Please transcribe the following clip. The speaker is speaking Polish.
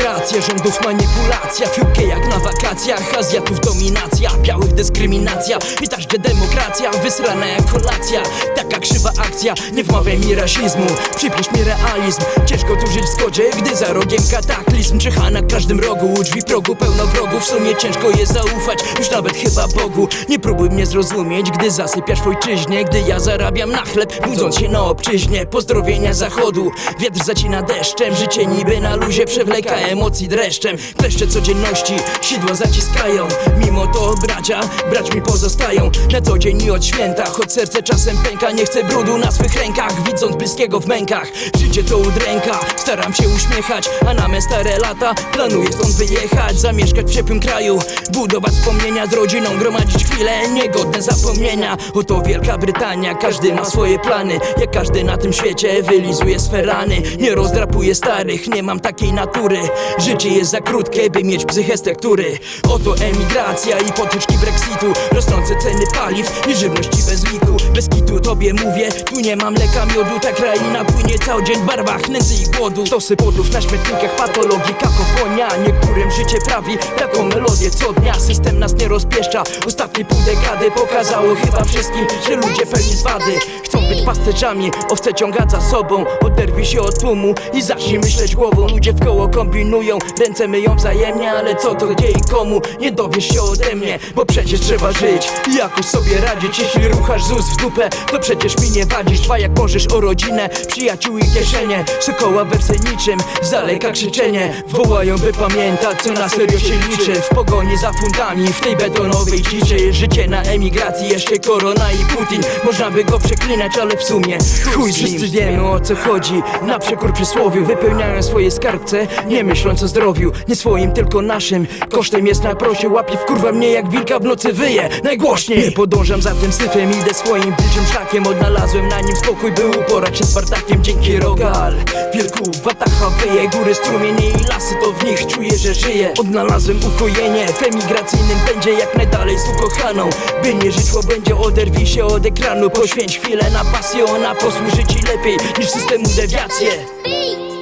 Polityka rządów manipulacja Fiutkę jak na wakacjach Azjatów dominacja Białych dyskryminacja I gdzie demokracja Wysrana jak kolacja Taka krzywa akcja Nie wmawiaj mi rasizmu Przypisz mi realizm Ciężko tu żyć w zgodzie Gdy za rogiem kataklizm Czyha na każdym rogu U drzwi progu pełno wrogów W sumie ciężko jest zaufać Już nawet chyba Bogu Nie próbuj mnie zrozumieć Gdy zasypiasz w ojczyźnie Gdy ja zarabiam na chleb Budząc się na obczyźnie Pozdrowienia zachodu Wiatr zacina deszczem Życie niby na luzie Przewleka emocji dreszczem. Kleszcze codzienności Sidła zaciskają. Mimo to bracia Brać mi pozostają. Na co dzień i od święta Choć serce czasem pęka Nie chcę brudu na swych rękach Widząc bliskiego w mękach. Życie to udręka Staram się uśmiechać A na me stare lata Planuję stąd wyjechać Zamieszkać w ciepłym kraju Budować wspomnienia z rodziną Gromadzić chwile niegodne zapomnienia. Oto Wielka Brytania Każdy ma swoje plany Jak każdy na tym świecie Wylizuje swe rany. Nie rozdrapuje starych Nie mam takiej natury Życie jest za krótkie By mieć psychę z tektury Oto emigracja i potyczki Brexitu. Rosnące ceny paliw i żywności bez liku Bez kitu tobie mówię Tu nie mam mleka miodu. Ta kraina płynie cały dzień w barwach nędzy i głodu. Stosy płodów na śmietnikach Patologii, kakofonia. Niektórym życie prawi Taką melodię co dnia. System nas nie rozpieszcza. Ostatnie pół dekady pokazało chyba wszystkim Że ludzie pełni zwady. Chcą być pasterzami Owce ciągać za sobą Oderwij się od tłumu I zacznij myśleć głową. Ludzie w koło kombinują Ręce myją wzajemnie Ale co to gdzie i komu? Nie dowiesz się ode mnie Bo przecież trzeba żyć. I jakoś sobie radzić Jeśli ruchasz ZUS w dupę To przecież mi nie wadzisz. Dwa jak możesz o rodzinę Przyjaciół i kieszenie. Sokoła wersy niczym Z daleka krzyczenie. Wołają by pamiętać Co na serio się liczy. W pogoni za funtami W tej betonowej ciszy Życie na emigracji Jeszcze korona i Putin. Można by go przeklinać Ale w sumie. Chuj. Wszyscy wiemy o co chodzi. Na przekór przysłowiu Wypełniają swoje skarbce Nie myśląc o zdrowiu Nie swoim tylko naszym. Kosztem jest na prosie Łapie w kurwa mnie jak wilka w nocy wyje. Najgłośniej Nie podążam za tym syfem Idę swoim wilczym szlakiem. Odnalazłem na nim spokój By uporać się z Bartakiem. Dzięki rogal Wielków watacha wyje. Góry, strumienie i lasy To w nich czuję, że żyję. Odnalazłem ukojenie W emigracyjnym pędzie Jak najdalej z ukochaną. By nie żyć będzie Oderwij się od ekranu. Poświęć chwilę na pasję Ona posłuży ci lepiej Niż systemu dewiację Beat.